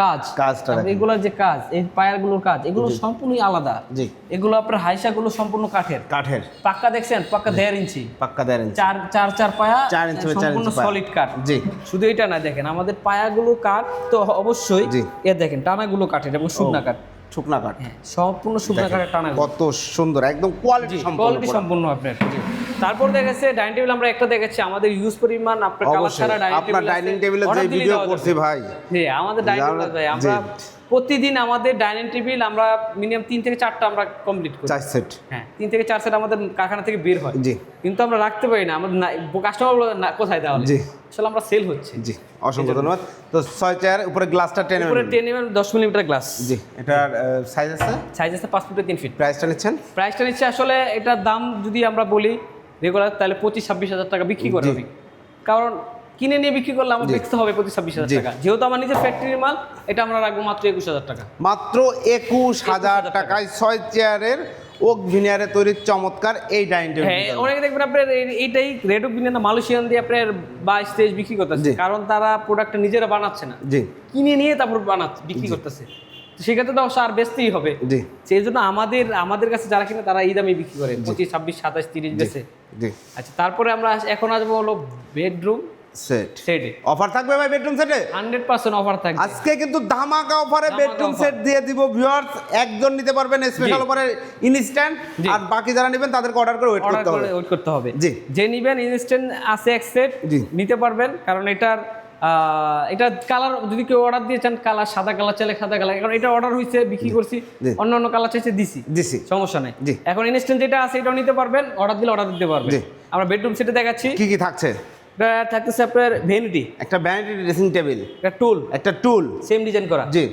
কাজ কাজটা। এগুলোর যে কাজ এই পায়ারগুলোর কাজ এগুলো সম্পূর্ণই আলাদা। জি। এগুলো আপনার হাইসাগুলো সম্পূর্ণ কাঠের। কাঠের। পাক্কা দেখছেন? পাক্কা দেড় ইঞ্চি। পাক্কা দেড় ইঞ্চি। চার চার চার পায়া চার ইঞ্চি সম্পূর্ণ সলিড কাঠ। জি। শুধু এটা না দেখেন আমাদের পায়াগুলো কাঠ তো অবশ্যই জি। এ দেখেন টানাগুলো কাঠের এবং শুকনা কাঠ। শুকনা কাঠ। হ্যাঁ সম্পূর্ণ শুকনা কাঠের টানা কত সুন্দর একদম কোয়ালিটি সম্পূর্ণ কোয়ালিটি সম্পূর্ণ আপনার। তারপর দেখেছে ডাইনিং টেবিল আমরা একটা দেখেছি আমাদের ইউজ পরিমাণ আপনার কালার ছাড়া ডাইনিং আপনার ডাইনিং টেবিলে যে ভিডিও করছি ভাই। জি আমাদের ডাইনিং টেবিল ভাই আমরা প্রতিদিন আমাদের ডাইনিং টেবিল আমরা মিনিমাম তিন থেকে চারটা আমরা কমপ্লিট করি। চার সেট হ্যাঁ তিন থেকে চার সেট আমাদের কারখানা থেকে বের হয়। জি। কিন্তু আমরা রাখতে পারি না আমাদের কাস্টমার কোথায় দেওয়া জি। আসলে আমরা সেল হচ্ছে। জি অসংখ্য ধন্যবাদ। তো ছয় চেয়ার উপরে গ্লাসটা টেনে উপরে টেন এম দশ মিলিমিটার গ্লাস জি এটার সাইজ আছে? সাইজ আছে পাঁচ ফুটে তিন ফিট প্রাইসটা নিচ্ছেন? প্রাইসটা নিচ্ছে আসলে এটার দাম যদি আমরা বলি রেগুলার তাহলে পঁচিশ ছাব্বিশ হাজার টাকা বিক্রি করে। আমি কারণ কিনে নিয়ে বিক্রি করলে আমার বেচতে হবে পঁচিশ ছাব্বিশ হাজার টাকা। যেহেতু আমার নিজের ফ্যাক্টরির মাল এটা আমরা রাখব মাত্র একুশ হাজার টাকা। মাত্র একুশ হাজার টাকায় ছয় চেয়ারের ওক ভিনিয়ারে তৈরি চমৎকার এই ডাইনিং হ্যাঁ অনেকে দেখবেন আপনার এইটাই রেড অফ বিনিয়ান মালয়েশিয়ান দিয়ে আপনার বাইশ তেইশ বিক্রি করতেছে। কারণ তারা প্রোডাক্টটা নিজেরা বানাচ্ছে না। কিনে নিয়ে তারপর বানাচ্ছে বিক্রি করতেছে। সেক্ষেত্রে তো আর বেচতেই হবে। জি। সেই জন্য আমাদের আমাদের কাছে যারা কিনে তারা এই দামে বিক্রি করে। পঁচিশ ছাব্বিশ সাতাশ তিরিশ বেচে। জি। আচ্ছা তারপরে আমরা এখন আসব হলো বেডরুম সেট। সেটে। অফার থাকবে ভাই বেডরুম সেটে? অফার থাকবে। আজকে কিন্তু ধামাকা অফারে বেডরুম সেট দিয়ে দিব ভিউয়ার্স একজন নিতে পারবেন স্পেশাল। অফারে ইনস্ট্যান্ট আর বাকি যারা নেবেন তাদেরকে অর্ডার করে ওয়েট করতে হবে। করে ওয়েট করতে হবে। জি। যে নিবেন ইনস্ট্যান্ট আছে এক সেট নিতে পারবেন। কারণ এটার এটা কালার যদি কেউ অর্ডার দিয়ে চান কালার সাদা কালার চাইলে সাদা কালার কারণ এটা অর্ডার হয়েছে বিক্রি করছি। অন্য অন্য কালার চাইছে দিছি দিছি সমস্যা নেই। এখন ইনস্ট্যান্ট যেটা আছে এটাও নিতে পারবেন অর্ডার দিলে অর্ডার দিতে পারবেন। আমরা বেডরুম সেটে দেখাচ্ছি। কি কি থাকছে? এটা থাকতেছে আপনার ভেনিটি একটা ভ্যানিটি ড্রেসিং টেবিল একটা টুল একটা টুল সেম ডিজাইন করা। জি।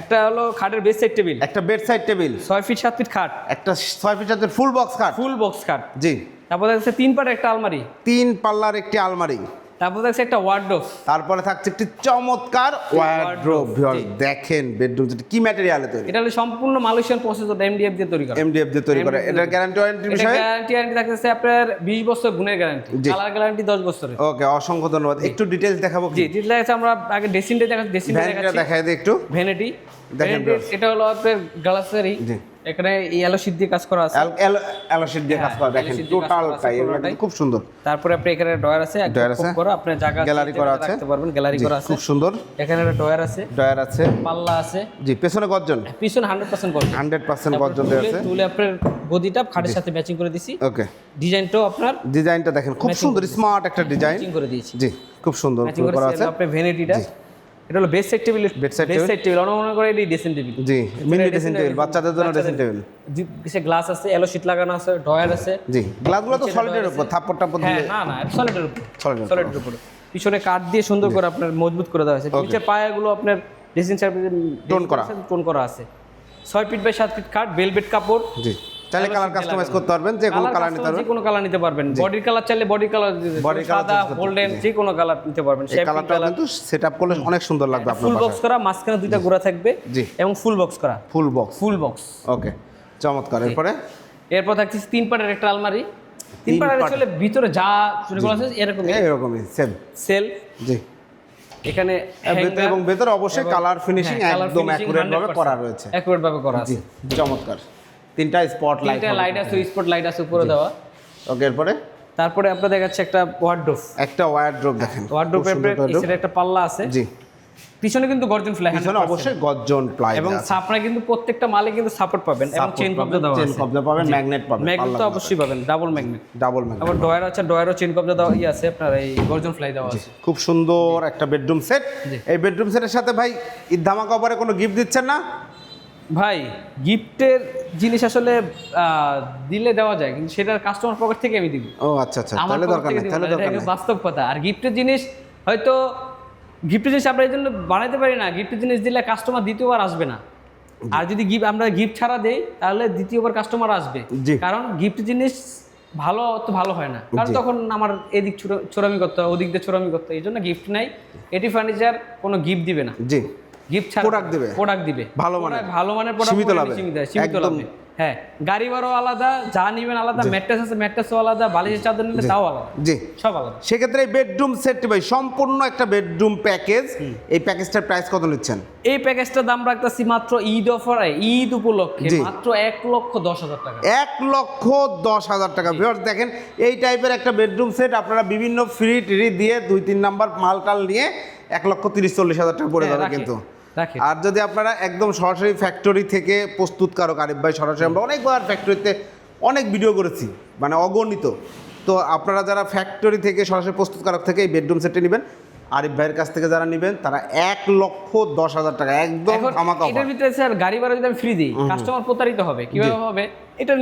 একটা হলো খাটের বেস সাইড টেবিল একটা বেড সাইড টেবিল ছয় ফিট সাত ফিট খাট। একটা ছয় ফিট হাতের ফুল বক্স খাট। ফুল বক্স খাট। জি। তারপরে আছে তিন পাটের একটা আলমারি। তিন পাল্লার একটি আলমারি। তারপর আছে একটা ওয়ার্ডরোব তারপরে থাকছে একটি চমৎকার ওয়ার্ড্রোব জি। দেখেন বেডরুম কি ম্যাটেরিয়ালে তৈরি। এটা হলো সম্পূর্ণ মালয়েশিয়ান প্রসেস এমডিএফ দিয়ে তৈরি করা। এমডিএফ দিয়ে তৈরি করে। এটার গ্যারান্টি ওয়ারেন্টির এটা বিষয়ে? গ্যারান্টি গ্যারান্টি থাকতেছে আপনার 20 বছর গুণের গ্যারান্টি। কালার গ্যারান্টি 10 বছরের। ওকে অসংখ্য ধন্যবাদ। একটু ডিটেলস দেখাবো জি কি ডিটেইলস আমরা আগে ড্রেসিং ডে দেখা ড্রেসিং দেখাচ্ছি। দেখাই দিই একটু। ভ্যানিটি দেখেন এটা হলো আপনার গ্লাসেরই জি। এখানে ইয়েলো শীট দিয়ে কাজ করা আছে। অ্যালোশিট দিয়ে কাজ হ্যাঁ, করা দেখেন yellow sheet টোটাল তাই খুব সুন্দর। তারপরে আপনি এখানে ডয়ার আছে খুব আছে। করা আপনার জায়গা গ্যালারি করা আছে? রাখতে পারবেন গ্যালারি করা আছে। খুব সুন্দর। এখানে একটা ডয়ার আছে। ডয়ার আছে। পাল্লা আছে। জি পেছনে গর্জন? পিছনে 100% গর্জন। হান্ড্রেড পার্সেন্ট গর্জন দেওয়া আছে টুলে আপনার গদিটা খাটের সাথে ম্যাচিং করে দিছি। ওকে। ডিজাইনটাও আপনার ডিজাইনটা দেখেন খুব সুন্দর স্মার্ট একটা ডিজাইন। ম্যাচিং করে দিয়েছি। জি খুব সুন্দর করা আছে। আপনার ভ্যানিটিটা। এটা হলো bedside table table? Side table অনেক মনে করে এটি ড্রেসিং টেবিল জি মিনি ড্রেসিং টেবিল বাচ্চাদের জন্য ড্রেসিং। টেবিল সে গ্লাস আছে এলো শীট লাগানো আছে ডয়ার আছে জি গ্লাসগুলো তো সলিডের উপর আছে। থাপ্পড় টাপ্পড় হ্যাঁ দিলে না না সলিডের উপর। সলিডের উপর পিছনে কাঠ দিয়ে সুন্দর করে আপনার মজবুত করে দেওয়া হয়েছে নিচের পায়াগুলো আপনার ড্রেসিং Tone করা। টোন করা আছে ছয় ফিট বাই সাত ফিট কাঠ ভেলভেট কাপড় জি চাইলে কালার কাস্টমাইজ করতে পারবেন যে কোনো কালার নিতে পারবেন। যে কোনো কালার নিতে পারবেন। বডির কালার চাইলে বডি কালার colour সাদা গোল্ডেন যে কোনো কালার নিতে পারবেন। এই কালারটাও কিন্তু সেট আপ করলে অনেক সুন্দর লাগবে আপনার ফুল বক্স করা মাঝখানে দুইটা গোড়া থাকবে জি। এবং ফুল বক্স করা। Full box full box okay চমৎকার। এরপরে? এরপর থাকছে তিন পাটের একটা আলমারি। তিন পাটের আসলে ভিতরে যা যেগুলো আছে এরকম এইরকমই সেম সেল জি। এখানে ভেতরে এবং ভেতরে অবশ্যই কালার ফিনিশিং হ্যাঁ, একদম অ্যাকুরেট ভাবে করা রয়েছে। অ্যাকুরেট ভাবে করা আছে। চমৎকার। তিনটা স্পট লাইট তিনটা লাইট আছে স্পট লাইট আছে উপরে দেওয়া। ওকে এরপরে? তারপরে আপনার দেখাচ্ছে একটা ওয়ার্ডরোব একটা ওয়ার্ড্রোব দেখেন সুন্দর wardrobe। একটা পাল্লা আছে। জি। পিছনে কিন্তু গর্জন ফ্লাই পিছনে অবশ্যই গর্জন প্লাই এবং আপনারা কিন্তু প্রত্যেকটা মালে কিন্তু সাপোর্ট পাবেন এবং চেন কবজা দেওয়া চেন কবজা পাবেন ম্যাগনেট পাবেন ম্যাগনেট তো অবশ্যই পাবেন ডাবল ম্যাগনেট ডাবল ম্যাগনেট আবার ডয়ার আছে ডয়ারও চেন কবজা দেওয়া ই আছে আপনার এই গর্জন ফ্লাই দেওয়া আছে। খুব সুন্দর একটা বেডরুম সেট। এই বেডরুম সেটের সাথে ভাই ঈদ ধামাকা কোনো গিফট দিচ্ছেন না? ভাই গিফটের জিনিস আসলে দিলে দেওয়া যায় কিন্তু সেটা কাস্টমার পকেট থেকে আমি দিব। ও আচ্ছা আচ্ছা তাহলে দরকার নেই তাহলে দরকার নেই। বাস্তব কথা। আর গিফটের জিনিস হয়তো গিফটের জিনিস আমরা এই জন্য বানাইতে পারি না গিফটের জিনিস দিলে কাস্টমার দ্বিতীয়বার আসবে না। আর যদি গিফট আমরা গিফট ছাড়া দেই তাহলে দ্বিতীয়বার কাস্টমার আসবে। কারণ গিফট জিনিস ভালো তো ভালো হয় না। কারণ তখন আমার এদিক চোরামি করতে হয় ওদিক দিয়ে চোরামি করতে হয় এই জন্য গিফট নাই। এটি ফার্নিচার কোনো গিফট দিবে না। জি। গিফট ছাড়া Product দিবে। প্রোডাক্ট দিবে। ভালো মানের। ভালো মানের প্রোডাক্ট সীমিত লাভে। সীমিত লাভে। হ্যাঁ গাড়ি ভাড়াও আলাদা যা নিবেন আলাদা ম্যাট্রেস আছে ম্যাট্রেসও আলাদা বালিশের চাদর নিলে তাও আলাদা। জি। সব আলাদা। সেক্ষেত্রে এই বেডরুম সেটটি ভাই সম্পূর্ণ একটা বেডরুম প্যাকেজ এই প্যাকেজটার প্রাইস কত নিচ্ছেন? এই প্যাকেজটার দাম রাখতেছি মাত্র ঈদ অফারে ঈদ উপলক্ষে মাত্র এক লক্ষ দশ হাজার টাকা। এক লক্ষ দশ হাজার টাকা। ভিউয়ার্স দেখেন এই টাইপের একটা বেডরুম সেট আপনারা বিভিন্ন ফ্রি টিরি দিয়ে দুই তিন নাম্বার মাল টাল নিয়ে এক লক্ষ তিরিশ চল্লিশ হাজার টাকা পড়ে হ্যাঁ, যাবে কিন্তু। আর যদি আপনারা একদম সরাসরি ফ্যাক্টরি থেকে প্রস্তুতকারক আরিফ ভাই সরাসরি আমরা অনেকবার ফ্যাক্টরিতে অনেক ভিডিও করেছি মানে অগণিত। তো আপনারা যারা ফ্যাক্টরি থেকে সরাসরি প্রস্তুতকারক থেকে এই বেডরুম সেটটি নেবেন আরিফ ভাইয়ের কাছ থেকে যারা নেবেন তারা এক লক্ষ দশ হাজার টাকা একদম আমাকে এটার। ভিতরে স্যার গাড়ি ভাড়া যদি আমি ফ্রি দিই কাস্টমার প্রতারিত হবে কীভাবে হবে? এটা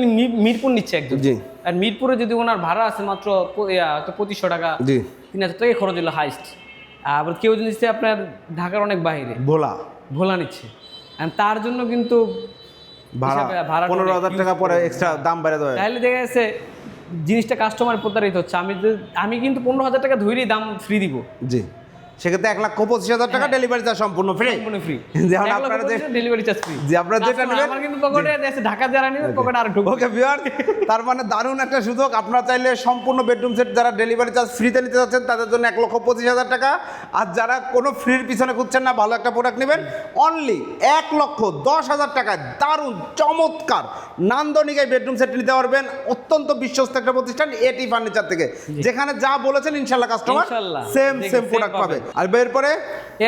মিরপুর নিচ্ছে একদম। জি। আর মিরপুরে যদি ওনার ভাড়া আছে মাত্র পঁচিশশো টাকা জি। তিন হাজার টাকা খরচ হলো হাইস্ট আবার কেউ যদি নিচ্ছে আপনার ঢাকার অনেক বাইরে। ভোলা। ভোলা নিচ্ছে। তার জন্য কিন্তু ভাড়া ভাড়া পনেরো হাজার টাকা পরে এক্সট্রা দাম বেড়ে দেওয়া তাহলে দেখা গেছে জিনিসটা কাস্টমার প্রতারিত হচ্ছে। আমি আমি কিন্তু পনেরো হাজার টাকা ধরেই দাম ফ্রি দিব। জি। সেক্ষেত্রে এক লক্ষ পঁচিশ হাজার টাকা ডেলিভারি চার্জ সম্পূর্ণ ফ্রি সম্পূর্ণ ফ্রি যেমন আপনারা যে ডেলিভারি চার্জ ফ্রি যে আপনারা যেটা নেবেন আমার কিন্তু পকেটে আছে ঢাকা যারা নেবে পকেটে আর ঢুকবে ওকে ভিউয়ার তার মানে দারুণ একটা সুযোগ। আপনারা চাইলে সম্পূর্ণ বেডরুম সেট যারা ডেলিভারি চার্জ ফ্রিতে নিতে যাচ্ছেন তাদের জন্য এক লক্ষ পঁচিশ হাজার টাকা। আর যারা কোনো ফ্রির পিছনে খুঁজছেন না ভালো একটা প্রোডাক্ট নেবেন। অনলি এক লক্ষ দশ হাজার টাকায় দারুণ চমৎকার নান্দনিকায় বেডরুম সেট নিতে পারবেন। অত্যন্ত বিশ্বস্ত একটা প্রতিষ্ঠান এটি ফার্নিচার থেকে। যেখানে যা বলেছেন ইনশাল্লাহ কাস্টমার সেম সেম প্রোডাক্ট পাবে। আর এরপরে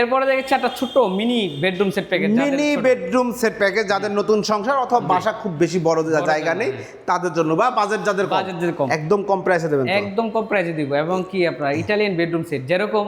এরপরে দেখেছি একটা ছোট mini bedroom set package mini bedroom set package যাদের নতুন সংসার অথবা বাসা খুব বেশি বড় জায়গা নেই। তাদের জন্য বা বাজেট যাদের যাদের কম। একদম কম প্রাইসে দেবেন একদম কম প্রাইসে দিব। এবং কি আপনার ইটালিয়ান বেডরুম সেট যেরকম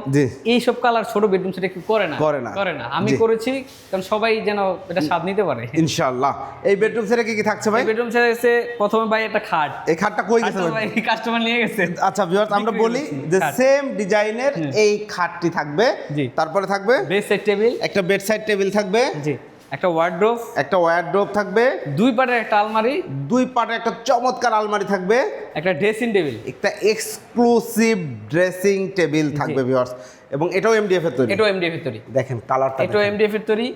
এই সব কালার ছোট বেডরুম সেট করে না। করে না। করে না। আমি করেছি কারণ সবাই যেন এটা স্বাদ নিতে পারে। ইনশাআল্লাহ। এই বেডরুম সেটে কি কি থাকছে ভাই? বেডরুম সেট এসে প্রথমে ভাই একটা খাট। এই খাটটা কই গেছে? ভাই? কাস্টমার নিয়ে গেছে। আচ্ছা ভিউয়ার্স আমরা বলি যে সেম ডিজাইনের এই খাটটি থাকবে। জি। তারপরে থাকবে বেড সাইড টেবিল। একটা বেড সাইড টেবিল থাকবে। জি একটা ওয়ার্ড্রোব একটা ওয়ারড্রোব থাকবে। দুই পাটের একটা আলমারি। দুই পাড়ে একটা চমৎকার আলমারি থাকবে। একটা ড্রেসিং টেবিল একটা এক্সক্লুসিভ ড্রেসিং টেবিল থাকবে ভিউয়ার্স এবং এটাও এমডিএফ এর তৈরি। এটাও এমডিএফ এর তৈরি। দেখেন কালারটা এটাও এমডিএফ এর তৈরি।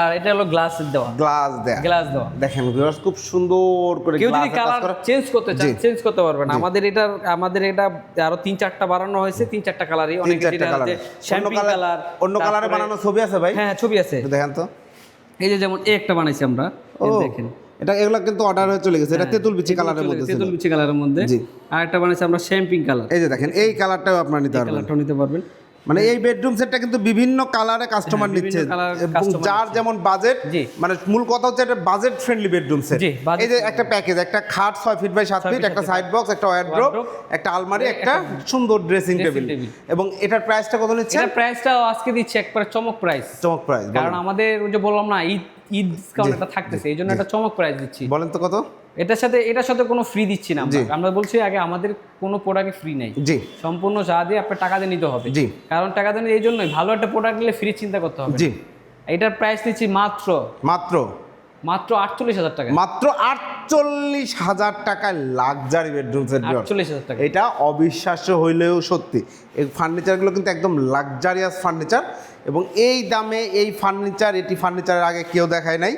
আর এটা হলো গ্লাস দেওয়া গ্লাস দেয়া। গ্লাস দেওয়া দেখেন ভিউয়ার্স খুব সুন্দর করে কেউ যদি কালার চেঞ্জ করতে চান চেঞ্জ করতে পারবেন আমাদের এটা আমাদের এটা আরও তিন চারটা বানানো হয়েছে তিন চারটা কালারই অনেক শ্যাম্পিং কালার অন্য কালারে বানানো ছবি আছে ভাই? হ্যাঁ ছবি আছে। দেখেন তো। এই যে যেমন এই একটা বানাইছি আমরা দেখেন। এটা এগুলো কিন্তু অর্ডার হয়ে চলে গেছে। এটা তেঁতুল বিচি কালারের মধ্যে তেতুল বিচি কালারের মধ্যে। আর একটা বানাইছি আমরা শ্যাম্পিং কালার এই যে দেখেন এই কালারটাও আপনারা নিতে পারবেন। কালারটাও নিতে পারবেন। মানে এই বেডরুম সেটটা কিন্তু বিভিন্ন কালারে কাস্টমার হ্যাঁ, নিচ্ছে। এবং যার যেমন বাজেট মানে মূল কথা হচ্ছে এটা বাজেট ফ্রেন্ডলি বেডরুম সেট এই যে একটা প্যাকেজ একটা খাট ছয় ফিট বাই সাত ফিট একটা সাইড বক্স একটা wardrobe, একটা আলমারি একটা সুন্দর ড্রেসিং টেবিল এবং এটার প্রাইসটা কত নিচ্ছে এটার প্রাইসটাও আজকে দিচ্ছি একবার চমক প্রাইস চমক প্রাইস কারণ আমাদের ওই যে বললাম না ঈদ ঈদ ডিসকাউন্ট একটা থাকতেছে এই জন্য একটা চমক প্রাইস দিচ্ছি। বলেন তো কত? এটার সাথে এটার সাথে কোনো ফ্রি দিচ্ছি না আমরা। আমরা বলছি আগে আমাদের কোনো প্রোডাক্ট ফ্রি নেই। জি। সম্পূর্ণ যা দিয়ে আপনার টাকা দিয়ে নিতে হবে। জি। কারণ টাকা দিয়ে এই জন্যই ভালো একটা প্রোডাক্ট নিলে ফ্রি চিন্তা করতে হবে জি। এটার প্রাইস দিচ্ছি মাত্র মাত্র। মাত্র আটচল্লিশ হাজার টাকা। মাত্র আটচল্লিশ হাজার টাকায় লাক্সারি বেডরুম সেট আটচল্লিশ হাজার টাকা। এটা অবিশ্বাস্য হইলেও সত্যি। এই ফার্নিচারগুলো কিন্তু একদম লাক্সারিয়াস ফার্নিচার এবং এই দামে এই ফার্নিচার এটি ফার্নিচারের আগে কেউ দেখায় নাই।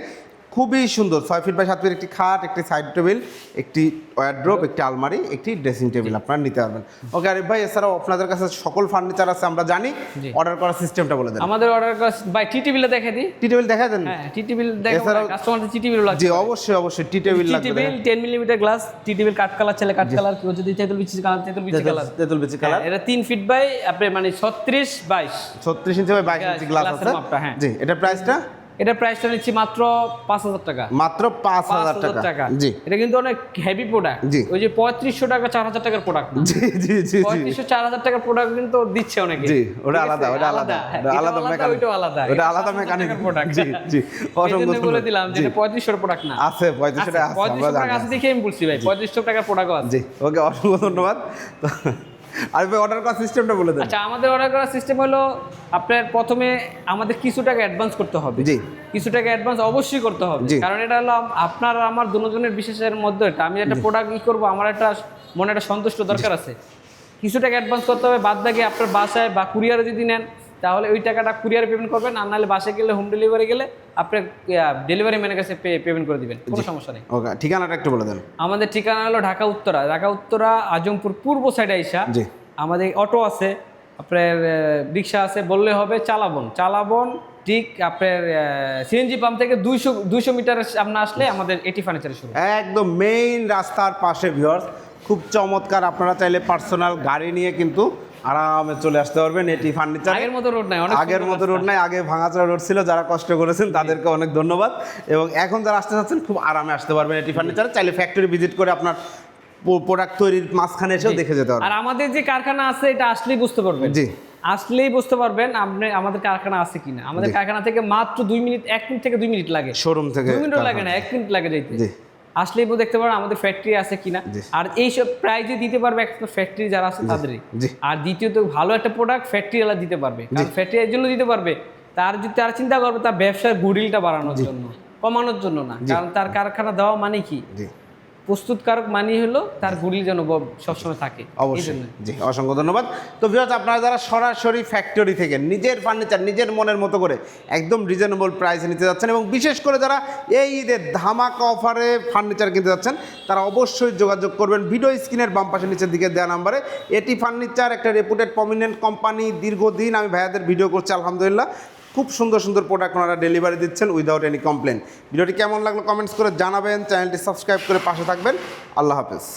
খুবই সুন্দর। ছয় ফিট বাই সাত ফিট একটি খাট একটি সাইড টেবিল একটি ওয়ারড্রোব একটি আলমারি একটি ড্রেসিং টেবিল আপনারা নিতে পারবেন। ওকে আরিফ ভাই এছাড়াও আপনাদের কাছে সকল ফার্নিচার আছে আমরা জানি। অর্ডার করার সিস্টেমটা বলে দেন। আমাদের অর্ডার করা বাই টি টিভিলে দেখে দিই। টি টেবিল দেখা দেন? হ্যাঁ টি টিভিল দেখে কাস্টমারদের টি টিভিল লাগছে জি অবশ্যই অবশ্যই টি টেবিল লাগবে টি লাগবে table ten millimetre glass tea table কাঠ কালার ছেলে কাঠ কালার কেউ যদি তেঁতুল বিচি কালার তেঁতুল বিচি কালার তেঁতুল বিচি কালার এটা তিন ফিট বাই আপনি মানে ছত্রিশ বাইশ। ছত্রিশ ইঞ্চি বাই বাইশ গ্লাস- ইঞ্চি গ্লাস আছে। হ্যাঁ। জি এটার প্রাইসটা এটা প্রাইসটা নিচ্ছি মাত্র পাঁচ হাজার টাকা। মাত্র পাঁচ হাজার টাকা। জি। এটা কিন্তু অনেক হেভি প্রোডাক্ট জি। ওই যে পঁয়ত্রিশশো টাকা চার হাজার টাকার প্রোডাক্ট জি জি জি পঁয়ত্রিশশো চার হাজার টাকার প্রোডাক্ট কিন্তু দিচ্ছে অনেকে। জি ওটা আলাদা ওটা আলাদা ওটা আলাদা মেকানিক ওইটাও আলাদা। ওটা আলাদা মেকানিক প্রোডাক্ট জি জি অসংখ্য বলে দিলাম যে পঁয়ত্রিশশোর প্রোডাক্ট না। আছে পঁয়ত্রিশশো টাকা আছে পঁয়ত্রিশশো টাকা আছে দেখে আমি বলছি ভাই। পঁয়ত্রিশশো টাকার প্রোডাক্ট আছে। জি ওকে অসংখ্য ধন্যবাদ। আর ভাই অর্ডার করার সিস্টেমটা বলে দেন। আচ্ছা আমাদের অর্ডার করার সিস্টেম হলো আপনার প্রথমে আমাদের কিছু টাকা অ্যাডভান্স করতে হবে। জি। কিছু টাকা অ্যাডভান্স অবশ্যই করতে হবে। কারণ এটা হলো আপনার আর আমার দুজনের বিশেষের মধ্যে এটা। আমি একটা প্রোডাক্ট ই করব আমার একটা মনে একটা সন্তুষ্ট দরকার আছে। কিছু টাকা অ্যাডভান্স করতে হবে বাদ বাকি আপনার বাসায় বা কুরিয়ারে যদি নেন তাহলে ওই টাকাটা কুরিয়ারে পেমেন্ট করবেন আর নাহলে বাসে গেলে হোম ডেলিভারি গেলে আপনি ডেলিভারি ম্যানের কাছে পেমেন্ট করে দিবেন কোনো সমস্যা নেই। ওকে ঠিকানাটা একটু বলে দেন। আমাদের ঠিকানা হলো ঢাকা উত্তরা। ঢাকা উত্তরা আজমপুর পূর্ব সাইডে আইসা। জি। আমাদের অটো আছে আপনার রিক্সা আছে বললে হবে চালাবন। চালাবন ঠিক আপনার সিএনজি পাম্প থেকে দুইশো দুইশো মিটার সামনে আসলে আমাদের এটি ফার্নিচারের শুরু একদম মেইন রাস্তার পাশে ভিউয়ার্স খুব চমৎকার আপনারা চাইলে পার্সোনাল গাড়ি নিয়ে কিন্তু আরামে চলে আসতে পারবেন এটি ফার্নিচার। আগের মতো রোড নাই অনেক আগের মতো রোড নাই আগে ভাঙাচড়া রোড ছিল যারা কষ্ট করেছেন তাদেরকে অনেক ধন্যবাদ। এবং এখন যারা আসতে চাচ্ছেন খুব আরামে আসতে পারবেন এটি ফার্নিচার। চাইলে ফ্যাক্টরি ভিজিট করে আপনার প্রোডাক্ট তৈরির মাঝখানে এসেও দেখে যেতে পারবেন। আর আমাদের যে কারখানা আছে এটা আসলেই বুঝতে পারবেন। জি। আসলেই বুঝতে পারবেন আপনি আমাদের কারখানা আছে কিনা। আমাদের কারখানা থেকে মাত্র দুই মিনিট এক মিনিট থেকে দুই মিনিট লাগে। শোরুম থেকে দুই মিনিট লাগে না এক মিনিট লাগে যাইতে। জি। আসলেই বো দেখতে পারো আমাদের ফ্যাক্টরি আছে কিনা। আর এইসব প্রাইজে দিতে পারবে একটা ফ্যাক্টরি যারা আছে তাদেরই। আর দ্বিতীয়ত ভালো একটা প্রোডাক্ট ফ্যাক্টরি এলা দিতে পারবে। কারণ ফ্যাক্টরি এর জন্য দিতে পারবে। তার যদি তারা চিন্তা করবে তার ব্যবসার গুডিলটা বাড়ানোর জন্য কমানোর জন্য না। কারণ তার কারখানা দেওয়া মানে কি? প্রস্তুতকারক মানে হলো তার গুডিল যেন সবসময় থাকে। অবশ্যই। জি অসংখ্য ধন্যবাদ। তো ভিউয়ার্স আপনারা যারা সরাসরি ফ্যাক্টরি থেকে নিজের ফার্নিচার নিজের মনের মতো করে একদম রিজনেবল প্রাইসে নিতে যাচ্ছেন এবং বিশেষ করে যারা এই ঈদের ধামাকা অফারে ফার্নিচার কিনতে যাচ্ছেন তারা অবশ্যই যোগাযোগ করবেন ভিডিও স্ক্রিনের বাম পাশে নিচের দিকে দেওয়া নাম্বারে এটি ফার্নিচার একটা রেপুটেড প্রমিনেন্ট কোম্পানি দীর্ঘদিন আমি ভাইয়াদের ভিডিও করছি আলহামদুলিল্লাহ। খুব সুন্দর সুন্দর প্রোডাক্ট ওনারা ডেলিভারি দিচ্ছেন উইদাউট এনি কমপ্লেন ভিডিওটি কেমন লাগল কমেন্টস করে জানাবেন চ্যানেলটি সাবস্ক্রাইব করে পাশে থাকবেন। আল্লাহ হাফেজ।